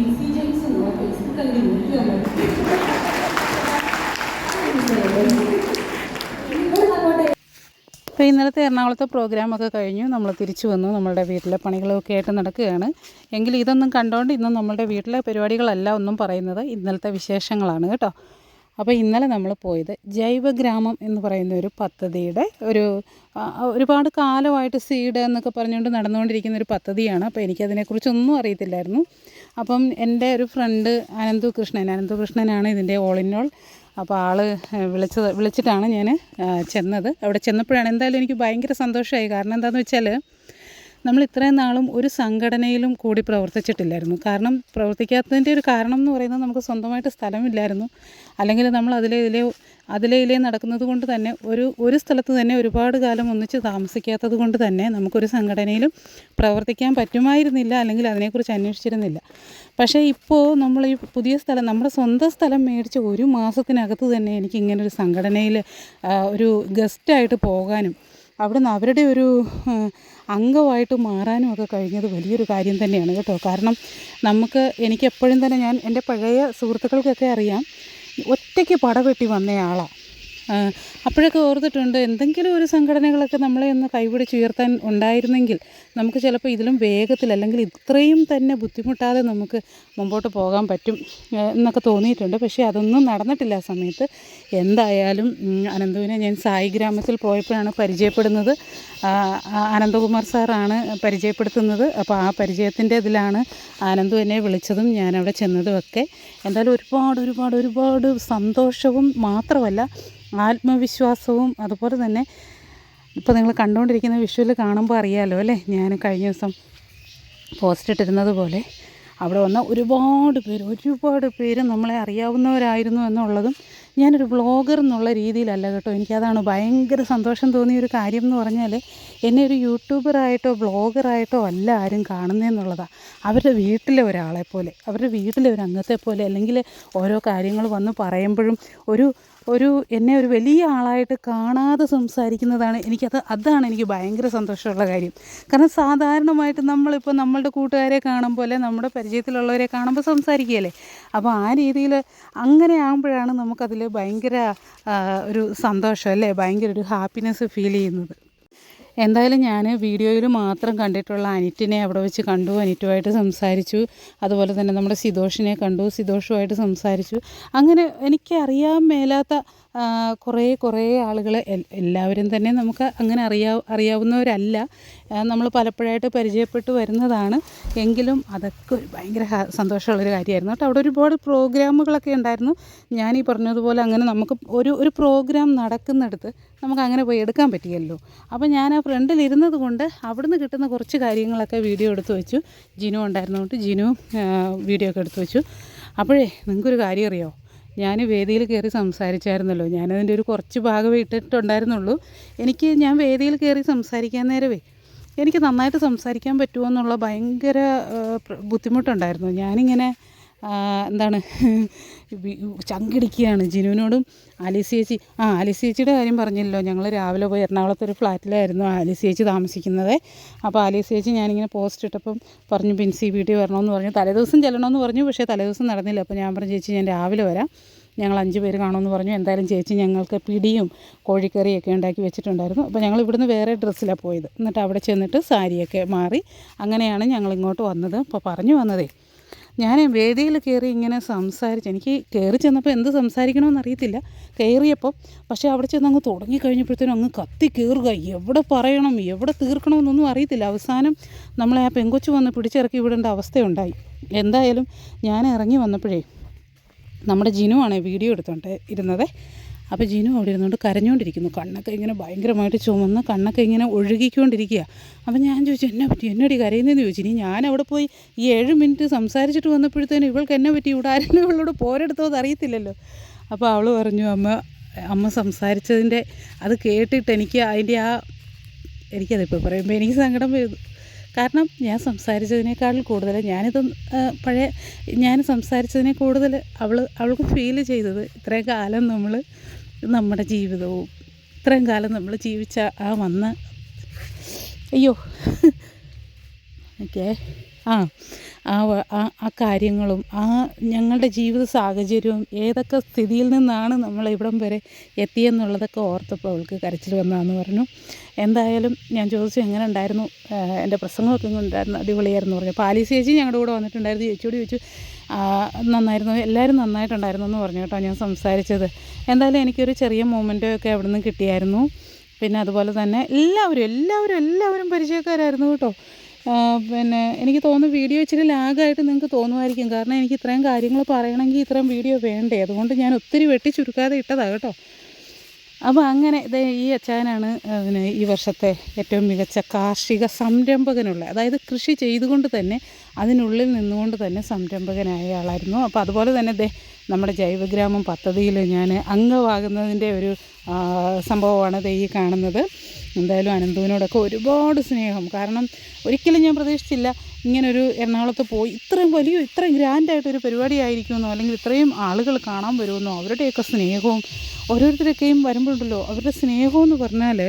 Binsi James എന്നുള്ള Facebook അങ്ങോട്ട് അപ്പോൾ ഇന്നലത്തെ എറണാകുളത്തെ പ്രോഗ്രാമൊക്കെ കഴിഞ്ഞു. നമ്മൾ തിരിച്ചു വന്നു. നമ്മളുടെ വീട്ടിലെ പണികളൊക്കെ ആയിട്ട് നടക്കുകയാണ്. എങ്കിൽ ഇതൊന്നും കണ്ടുകൊണ്ട് ഇന്ന് നമ്മളുടെ വീട്ടിലെ പരിപാടികളല്ല ഒന്നും പറയുന്നത്. ഇന്നലത്തെ വിശേഷങ്ങളാണ് കേട്ടോ. അപ്പോൾ ഇന്നലെ നമ്മൾ പോയത് ജൈവഗ്രാമം എന്ന് പറയുന്ന ഒരു പദ്ധതിയുടെ ഒരു ഒരുപാട് കാലമായിട്ട് സീഡ് എന്നൊക്കെ പറഞ്ഞുകൊണ്ട് നടന്നുകൊണ്ടിരിക്കുന്ന ഒരു പദ്ധതിയാണ്. അപ്പോൾ എനിക്കതിനെക്കുറിച്ചൊന്നും അറിയത്തില്ലായിരുന്നു. അപ്പം എന്റെ ഒരു ഫ്രണ്ട് അനന്തു കൃഷ്ണൻ അനന്തു കൃഷ്ണനാണ് ഇതിന്റെ ഓൾ ഇൻ ഓൾ അപ്പോൾ ആൾ വിളിച്ചത് വിളിച്ചിട്ടാണ് ഞാൻ ചെന്നത്. അവിടെ ചെന്നപ്പോഴാണ് എന്തായാലും എനിക്ക് ഭയങ്കര സന്തോഷമായി. കാരണം എന്താണെന്ന് വെച്ചാൽ നമ്മൾ ഇത്രയും നാളും ഒരു സംഘടനയിലും കൂടി പ്രവർത്തിച്ചിട്ടില്ലായിരുന്നു. കാരണം പ്രവർത്തിക്കാത്തതിന്റെ ഒരു കാരണം എന്ന് പറയുന്നത് നമുക്ക് സ്വന്തമായിട്ട് സ്ഥലമില്ലായിരുന്നു. അല്ലെങ്കിൽ നമ്മൾ അതിലെ ഇതിലെ അതിലെ ഇതിലെ നടക്കുന്നത് കൊണ്ട് തന്നെ ഒരു ഒരു സ്ഥലത്ത് തന്നെ ഒരുപാട് കാലം ഒന്നിച്ച് താമസിക്കാത്തത് കൊണ്ട് തന്നെ നമുക്കൊരു സംഘടനയിലും പ്രവർത്തിക്കാൻ പറ്റുമായിരുന്നില്ല. അല്ലെങ്കിൽ അതിനെക്കുറിച്ച് അന്വേഷിച്ചിരുന്നില്ല. പക്ഷേ ഇപ്പോൾ നമ്മൾ ഈ പുതിയ സ്ഥലം നമ്മുടെ സ്വന്തം സ്ഥലം മേടിച്ച് ഒരു മാസത്തിനകത്ത് തന്നെ എനിക്ക് ഇങ്ങനെ ഒരു സംഘടനയിൽ ഒരു ഗസ്റ്റായിട്ട് പോകാനും അവിടുന്ന് അവരുടെ ഒരു അംഗമായിട്ട് മാറാനും ഒക്കെ കഴിഞ്ഞത് വലിയൊരു കാര്യം തന്നെയാണ് കേട്ടോ. കാരണം നമുക്ക് എനിക്ക് എപ്പോഴും തന്നെ ഞാൻ എന്റെ പഴയ സുഹൃത്തുക്കൾക്കൊക്കെ അറിയാം ഒറ്റയ്ക്ക് പടവെട്ടി വന്നയാളാണ് അപ്പോഴൊക്കെ ഓർത്തിട്ടുണ്ട് എന്തെങ്കിലും ഒരു സംഘടനകളൊക്കെ നമ്മളെ ഒന്ന് കൈപിടിച്ച് ഉയർത്താൻ ഉണ്ടായിരുന്നെങ്കിൽ നമുക്ക് ചിലപ്പോൾ ഇതിലും വേഗത്തിൽ അല്ലെങ്കിൽ ഇത്രയും തന്നെ ബുദ്ധിമുട്ടാതെ നമുക്ക് മുമ്പോട്ട് പോകാൻ പറ്റും എന്നൊക്കെ തോന്നിയിട്ടുണ്ട്. പക്ഷേ അതൊന്നും നടന്നിട്ടില്ല ആ സമയത്ത്. എന്തായാലും അനന്തുവിനെ ഞാൻ സായി ഗ്രാമത്തിൽ പോയപ്പോഴാണ് പരിചയപ്പെടുന്നത്. അനന്തകുമാർ സാറാണ് പരിചയപ്പെടുത്തുന്നത്. അപ്പോൾ ആ പരിചയത്തിന്റെ ഇതിലാണ് ആനന്ദു എന്നെ വിളിച്ചതും ഞാനവിടെ ചെന്നതും ഒക്കെ എന്തായാലും ഒരുപാട് ഒരുപാട് ഒരുപാട് സന്തോഷവും മാത്രമല്ല ആത്മവിശ്വാസവും അതുപോലെ തന്നെ ഇപ്പോൾ നിങ്ങൾ കണ്ടുകൊണ്ടിരിക്കുന്ന വിഷ്വൽ കാണുമ്പോൾ അറിയാമല്ലോ അല്ലേ? ഞാൻ കഴിഞ്ഞ ദിവസം പോസ്റ്റ് ഇട്ടിരുന്നത് പോലെ അവിടെ വന്ന ഒരുപാട് പേര് ഒരുപാട് പേര് നമ്മളെ അറിയാവുന്നവരായിരുന്നു എന്നുള്ളതും ഞാനൊരു ബ്ലോഗർ എന്നുള്ള രീതിയിലല്ല കേട്ടോ. എനിക്കതാണ് ഭയങ്കര സന്തോഷം തോന്നിയ ഒരു കാര്യം എന്ന് പറഞ്ഞാൽ എന്നെ ഒരു യൂട്യൂബറായിട്ടോ ബ്ലോഗറായിട്ടോ അല്ല ആരും കാണുന്നതെന്നുള്ളതാണ് അവരുടെ വീട്ടിലെ ഒരാളെ പോലെ അവരുടെ വീട്ടിലെ ഒരു അംഗത്തെ പോലെ അല്ലെങ്കിൽ ഓരോ കാര്യങ്ങൾ വന്ന് പറയുമ്പോഴും ഒരു ഒരു എന്നെ ഒരു വലിയ ആളായിട്ട് കാണാതെ സംസാരിക്കുന്നതാണ് എനിക്കത് അതാണ് എനിക്ക് ഭയങ്കര സന്തോഷമുള്ള കാര്യം. കാരണം സാധാരണമായിട്ട് നമ്മളിപ്പോൾ നമ്മളുടെ കൂട്ടുകാരെ കാണുമ്പോൾ അല്ലെ നമ്മുടെ പരിചയത്തിലുള്ളവരെ കാണുമ്പോൾ സംസാരിക്കുകയല്ലേ? അപ്പോൾ ആ രീതിയിൽ അങ്ങനെ ആകുമ്പോഴാണ് നമുക്കതിൽ ഭയങ്കര ഒരു സന്തോഷം അല്ലേ? ഭയങ്കര ഒരു ഹാപ്പിനെസ് ഫീൽ ചെയ്യുന്നത്. എന്തായാലും ഞാൻ വീഡിയോയിൽ മാത്രം കണ്ടിട്ടുള്ള അനിറ്റിനെ അവിടെ വെച്ച് കണ്ടു അനിറ്റുമായിട്ട് സംസാരിച്ചു. അതുപോലെ തന്നെ നമ്മുടെ സിതോഷിനെ കണ്ടു സിതോഷുമായിട്ട് സംസാരിച്ചു. അങ്ങനെ എനിക്ക് അറിയാൻ മേലാത്ത കുറേ കുറേ ആളുകൾ എല്ലാവരും തന്നെ നമുക്ക് അങ്ങനെ അറിയാ അറിയാവുന്നവരല്ല. നമ്മൾ പലപ്പോഴായിട്ട് പരിചയപ്പെട്ട് വരുന്നതാണ്. എങ്കിലും അതൊക്കെ ഒരു ഭയങ്കര സന്തോഷമുള്ളൊരു കാര്യമായിരുന്നു. കേട്ടോ അവിടെ ഒരുപാട് പ്രോഗ്രാമുകളൊക്കെ ഉണ്ടായിരുന്നു. ഞാൻ ഈ പറഞ്ഞതുപോലെ അങ്ങനെ നമുക്ക് ഒരു ഒരു പ്രോഗ്രാം നടക്കുന്നിടത്ത് നമുക്ക് അങ്ങനെ പോയി എടുക്കാൻ പറ്റിയല്ലോ. അപ്പോൾ ഞാൻ ആ ഫ്രണ്ടിൽ ഇരുന്നത് കൊണ്ട് അവിടുന്ന് കിട്ടുന്ന കുറച്ച് കാര്യങ്ങളൊക്കെ വീഡിയോ എടുത്തു വെച്ചു. ജിനു ഉണ്ടായിരുന്നതുകൊണ്ട് ജിനു വീഡിയോ ഒക്കെ എടുത്തു വെച്ചു. അപ്പോഴേ നിങ്ങൾക്കൊരു കാര്യം അറിയോ? ഞാൻ വേദിയിൽ കയറി സംസാരിച്ചായിരുന്നല്ലോ. ഞാനതിന്റെ ഒരു കുറച്ച് ഭാഗമേ ഇട്ടിട്ടുണ്ടായിരുന്നുള്ളൂ. എനിക്ക് ഞാൻ വേദിയിൽ കയറി സംസാരിക്കാൻ നേരവേ എനിക്ക് നന്നായിട്ട് സംസാരിക്കാൻ പറ്റുമോ എന്നുള്ള ഭയങ്കര ബുദ്ധിമുട്ടുണ്ടായിരുന്നു. ഞാനിങ്ങനെ എന്താണ്? ചങ്കിടിക്കുകയാണ്. ജിനുവിനോടും ആലീസ് ചേച്ചി ആ ആലീസ് ചേച്ചിയുടെ കാര്യം പറഞ്ഞല്ലോ. ഞങ്ങൾ രാവിലെ പോയി എറണാകുളത്ത് ഒരു ഫ്ലാറ്റിലായിരുന്നു ആലീസ് ചേച്ചി താമസിക്കുന്നത്. അപ്പോൾ ആലീസ് ചേച്ചി ഞാനിങ്ങനെ പോസ്റ്റ് ഇട്ടപ്പം പറഞ്ഞു പിൻസി വീട്ടിൽ വരണമെന്ന് പറഞ്ഞു. തലേദിവസം ചെല്ലണമെന്ന് പറഞ്ഞു പക്ഷേ തലേദിവസം നടന്നില്ല. അപ്പോൾ ഞാൻ പറഞ്ഞു ചേച്ചി ഞാൻ രാവിലെ വരാം. ഞങ്ങൾ അഞ്ച് പേര് കാണുമെന്ന് പറഞ്ഞു. എന്തായാലും ചേച്ചി ഞങ്ങൾക്ക് പിടിയും കോഴിക്കറിയൊക്കെ ഉണ്ടാക്കി വെച്ചിട്ടുണ്ടായിരുന്നു. അപ്പോൾ ഞങ്ങൾ ഇവിടുന്ന് വേറെ ഡ്രസ്സിലാണ് പോയത്. എന്നിട്ട് അവിടെ ചെന്നിട്ട് സാരിയൊക്കെ മാറി അങ്ങനെയാണ് ഞങ്ങൾ ഇങ്ങോട്ട് വന്നത്. അപ്പോൾ പറഞ്ഞു വന്നതേ ഞാൻ വേദിയിൽ കയറി ഇങ്ങനെ സംസാരിച്ച് എനിക്ക് കയറി ചെന്നപ്പോൾ എന്ത് സംസാരിക്കണമെന്ന് അറിയത്തില്ല. കയറിയപ്പം പക്ഷേ അവിടെ ചെന്ന് അങ്ങ് തുടങ്ങിക്കഴിഞ്ഞപ്പോഴത്തേനും അങ്ങ് കത്തി കയറുക എവിടെ പറയണം? എവിടെ തീർക്കണമെന്നൊന്നും അറിയത്തില്ല. അവസാനം നമ്മളെ ആ പെങ്കൊച്ചു വന്ന് പിടിച്ചിറക്കി വിടേണ്ട അവസ്ഥയുണ്ടായി. എന്തായാലും ഞാൻ ഇറങ്ങി വന്നപ്പോഴേ നമ്മുടെ ജിനുവാണ് വീഡിയോ എടുത്തോണ്ട് ഇരുന്നത്. അപ്പോൾ ജീനു അവിടെ ഇരുന്നുകൊണ്ട് കരഞ്ഞുകൊണ്ടിരിക്കുന്നു കണ്ണൊക്കെ ഇങ്ങനെ ഭയങ്കരമായിട്ട് ചുമന്ന് കണ്ണൊക്കെ ഇങ്ങനെ ഒഴുകിക്കൊണ്ടിരിക്കുക അപ്പോൾ ഞാൻ ചോദിച്ചു എന്നെ പറ്റി? എന്നോട് കരയുന്നതെന്ന് ചോദിച്ചു. ഇനി ഞാൻ അവിടെ പോയി ഈ ഏഴ് മിനിറ്റ് സംസാരിച്ചിട്ട് വന്നപ്പോഴത്തേനും ഇവൾക്ക് എന്നെ പറ്റി ഇവിടെ ആരെങ്കിലും ഇവളോട് പോരെടുത്തോ അറിയത്തില്ലല്ലോ. അപ്പോൾ അവൾ പറഞ്ഞു അമ്മ അമ്മ സംസാരിച്ചതിന്റെ അത് കേട്ടിട്ട് എനിക്ക് അതിന്റെ ആ എനിക്കതിപ്പോൾ പറയുമ്പോൾ എനിക്ക് സങ്കടം വരുന്നു. കാരണം ഞാൻ സംസാരിച്ചതിനേക്കാൾ കൂടുതൽ ഞാനിത് പഴയ ഞാൻ സംസാരിച്ചതിനെ കൂടുതൽ അവൾ അവൾക്ക് ഫീൽ ചെയ്തത് ഇത്രയും കാലം നമ്മൾ നമ്മുടെ ജീവിതവും ഇത്രയും കാലം നമ്മൾ ജീവിച്ച ആ വന്ന അയ്യോ ഓക്കെ ആ ആ ആ കാര്യങ്ങളും ആ ഞങ്ങളുടെ ജീവിത സാഹചര്യവും ഏതൊക്കെ സ്ഥിതിയിൽ നിന്നാണ് നമ്മൾ ഇവിടം വരെ എത്തിയെന്നുള്ളതൊക്കെ ഓർത്തപ്പോൾ അവൾക്ക് കരച്ചിൽ വന്നതെന്ന് പറഞ്ഞു. എന്തായാലും ഞാൻ ചോദിച്ചു എങ്ങനെ ഉണ്ടായിരുന്നു? എന്റെ പ്രസംഗമൊക്കെ ഉണ്ടായിരുന്നു? അടിപൊളിയായിരുന്നു പറഞ്ഞു. പാലീസ് ചേച്ചി ഞങ്ങളുടെ കൂടെ വന്നിട്ടുണ്ടായിരുന്നു. ചേച്ചിയോട് ചോദിച്ചു നന്നായിരുന്നു? എല്ലാവരും നന്നായിട്ടുണ്ടായിരുന്നു എന്ന് പറഞ്ഞു കേട്ടോ ഞാൻ സംസാരിച്ചത്. എന്തായാലും എനിക്കൊരു ചെറിയ മൊമെന്റ് ഒക്കെ അവിടെ നിന്ന് കിട്ടിയായിരുന്നു. പിന്നെ അതുപോലെ തന്നെ എല്ലാവരും എല്ലാവരും എല്ലാവരും പരിചയക്കാരായിരുന്നു കേട്ടോ. പിന്നെ എനിക്ക് തോന്നുന്നു വീഡിയോ ഇച്ചിരി ലാഗായിട്ട് നിങ്ങൾക്ക് തോന്നുമായിരിക്കും. കാരണം എനിക്ക് ഇത്രയും കാര്യങ്ങൾ പറയണമെങ്കിൽ ഇത്രയും വീഡിയോ വേണ്ടേ? അതുകൊണ്ട് ഞാൻ ഒത്തിരി വെട്ടി ചുരുക്കാതെ ഇട്ടതാണ് കേട്ടോ. അപ്പോൾ അങ്ങനെ ഈ അച്ചാനാണ് പിന്നെ ഈ വർഷത്തെ ഏറ്റവും മികച്ച കാർഷിക സംരംഭകനുള്ള അതായത് കൃഷി ചെയ്തുകൊണ്ട് തന്നെ അതിനുള്ളിൽ നിന്നുകൊണ്ട് തന്നെ സംരംഭകനായ ആളായിരുന്നു. അപ്പോൾ അതുപോലെ തന്നെ ദേ നമ്മുടെ ജൈവഗ്രാമം പദ്ധതിയിൽ ഞാൻ അംഗമാകുന്നതിന്റെ ഒരു സംഭവമാണ് ദേ ഈ കാണുന്നത്. എന്തായാലും അനന്തുവിനോടൊക്കെ ഒരുപാട് സ്നേഹം. കാരണം ഒരിക്കലും ഞാൻ പ്രതീക്ഷിച്ചില്ല ഇങ്ങനൊരു എറണാകുളത്ത് പോയി ഇത്രയും വലിയ ഇത്രയും ഗ്രാൻഡായിട്ടൊരു പരിപാടി ആയിരിക്കുമെന്നോ അല്ലെങ്കിൽ ഇത്രയും ആളുകൾ കാണാൻ വരുമെന്നോ അവരുടെയൊക്കെ സ്നേഹവും ഓരോരുത്തരൊക്കെയും വരുമ്പോഴുണ്ടല്ലോ അവരുടെ സ്നേഹം എന്ന് പറഞ്ഞാൽ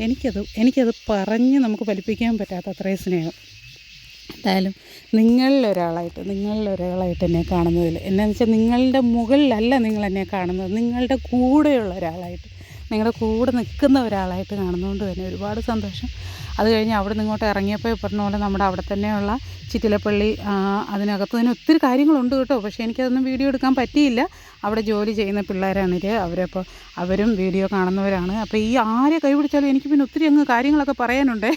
എനിക്കത് എനിക്കത് പറഞ്ഞ് നമുക്ക് ഫലിപ്പിക്കാൻ പറ്റാത്ത അത്രയും സ്നേഹം. എന്തായാലും നിങ്ങളിലൊരാളായിട്ട് നിങ്ങളിലൊരാളായിട്ട് എന്നെ കാണുന്നതിൽ എന്നാന്ന് വെച്ചാൽ നിങ്ങളുടെ മുകളിലല്ല നിങ്ങൾ എന്നെ കാണുന്നത് നിങ്ങളുടെ കൂടെയുള്ള ഒരാളായിട്ട് നിങ്ങളുടെ കൂടെ നിൽക്കുന്ന ഒരാളായിട്ട് കാണുന്നതുകൊണ്ട് തന്നെ ഒരുപാട് സന്തോഷം. അത് കഴിഞ്ഞ് അവിടെ നിന്ന് ഇങ്ങോട്ട് ഇറങ്ങിയപ്പോൾ പറഞ്ഞ പോലെ നമ്മുടെ അവിടെ തന്നെയുള്ള ചിറ്റിലപ്പള്ളി അതിനകത്ത് തന്നെ ഒത്തിരി കാര്യങ്ങളുണ്ട് കേട്ടോ. പക്ഷേ എനിക്കതൊന്നും വീഡിയോ എടുക്കാൻ പറ്റിയില്ല. അവിടെ ജോലി ചെയ്യുന്ന പിള്ളേരാണിത് അവരപ്പോൾ അവരും വീഡിയോ കാണുന്നവരാണ്. അപ്പോൾ ഈ ആരെ കൈപിടിച്ചാലും എനിക്ക് പിന്നെ ഒത്തിരി അങ്ങ് കാര്യങ്ങളൊക്കെ പറയാനുണ്ട്.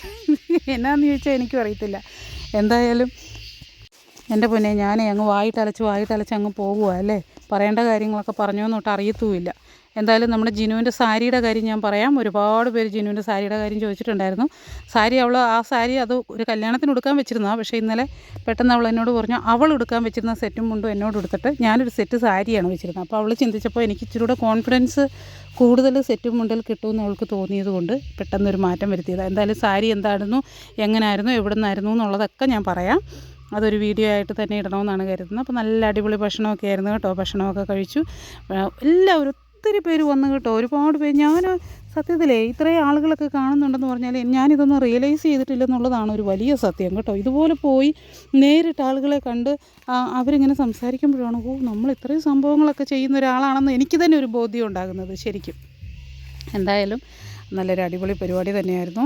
എന്നാന്ന് ചോദിച്ചാൽ എനിക്കും അറിയത്തില്ല. എന്തായാലും എന്റെ പൊന്നെ ഞാനേ അങ്ങ് വായിട്ടലച്ച് വായിട്ടലച്ച് അങ്ങ് പോകുക അല്ലേ? പറയേണ്ട കാര്യങ്ങളൊക്കെ പറഞ്ഞു എന്നൊട്ട് അറിയത്തുമില്ല. എന്തായാലും നമ്മുടെ ജിനുവിന്റെ സാരിയുടെ കാര്യം ഞാൻ പറയാം. ഒരുപാട് പേര് ജിനുവിന്റെ സാരിയുടെ കാര്യം ചോദിച്ചിട്ടുണ്ടായിരുന്നു. സാരി അവൾ ആ സാരി അത് ഒരു കല്യാണത്തിന് എടുക്കാൻ വെച്ചിരുന്നതാണ് പക്ഷേ ഇന്നലെ പെട്ടെന്ന് അവൾ എന്നോട് പറഞ്ഞു അവൾ എടുക്കാൻ വെച്ചിരുന്ന സെറ്റും മുണ്ടും എന്നോട് എടുത്തിട്ട് ഞാനൊരു സെറ്റ് സാരിയാണ് വെച്ചിരുന്നത്. അപ്പോൾ അവൾ ചിന്തിച്ചപ്പോൾ എനിക്ക് ഇച്ചിരി കൂടെ കോൺഫിഡൻസ് കൂടുതൽ സെറ്റും മുണ്ടിൽ കിട്ടുമെന്ന് അവൾക്ക് തോന്നിയത് കൊണ്ട് പെട്ടെന്നൊരു മാറ്റം വരുത്തിയതാണ് എന്തായാലും സാരി എന്തായിരുന്നു എങ്ങനായിരുന്നു എവിടെ നിന്നായിരുന്നു എന്നുള്ളതൊക്കെ ഞാൻ പറയാം. അതൊരു വീഡിയോ ആയിട്ട് തന്നെ ഇടണമെന്നാണ് കരുതുന്നത്. അപ്പോൾ നല്ല അടിപൊളി ഭക്ഷണമൊക്കെ ആയിരുന്നു കേട്ടോ. ഭക്ഷണമൊക്കെ കഴിച്ചു. എല്ലാവരും ഒത്തിരി പേര് വന്നു കേട്ടോ. ഒരുപാട് പേര്. ഞാൻ സത്യത്തിലേ ഇത്രയും ആളുകളൊക്കെ കാണുന്നുണ്ടെന്ന് പറഞ്ഞാൽ ഞാനിതൊന്നും റിയലൈസ് ചെയ്തിട്ടില്ലെന്നുള്ളതാണ് ഒരു വലിയ സത്യം കേട്ടോ. ഇതുപോലെ പോയി നേരിട്ട് ആളുകളെ കണ്ട് അവരിങ്ങനെ സംസാരിക്കുമ്പോഴാണ് ഓ നമ്മൾ ഇത്രയും സംഭവങ്ങളൊക്കെ ചെയ്യുന്ന ഒരാളാണെന്ന് എനിക്ക് തന്നെ ഒരു ബോധ്യം ഉണ്ടാകുന്നത് ശരിക്കും. എന്തായാലും നല്ലൊരു അടിപൊളി പരിപാടി തന്നെയായിരുന്നു.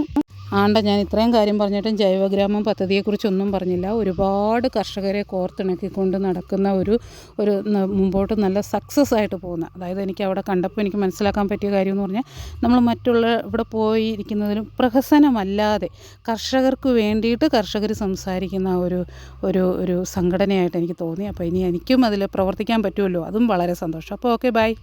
ആണ്ട ഞാൻ ഇത്രയും കാര്യം പറഞ്ഞിട്ടും ജൈവഗ്രാമം പദ്ധതിയെക്കുറിച്ചൊന്നും പറഞ്ഞില്ല. ഒരുപാട് കർഷകരെ കോർത്തിണക്കിക്കൊണ്ട് നടക്കുന്ന ഒരു ഒരു മുമ്പോട്ട് നല്ല സക്സസ് ആയിട്ട് പോകുന്ന അതായത് എനിക്ക് അവിടെ കണ്ടപ്പോൾ എനിക്ക് മനസ്സിലാക്കാൻ പറ്റിയ കാര്യം എന്ന് പറഞ്ഞാൽ നമ്മൾ മറ്റുള്ള ഇവിടെ പോയി പ്രഹസനമല്ലാതെ കർഷകർക്ക് വേണ്ടിയിട്ട് കർഷകർ സംസാരിക്കുന്ന ഒരു ഒരു ഒരു സംഘടനയായിട്ട് എനിക്ക് തോന്നി. അപ്പോൾ ഇനി എനിക്കും അതിൽ പ്രവർത്തിക്കാൻ പറ്റുമല്ലോ. അതും വളരെ സന്തോഷം. അപ്പോൾ ഓക്കെ ബൈ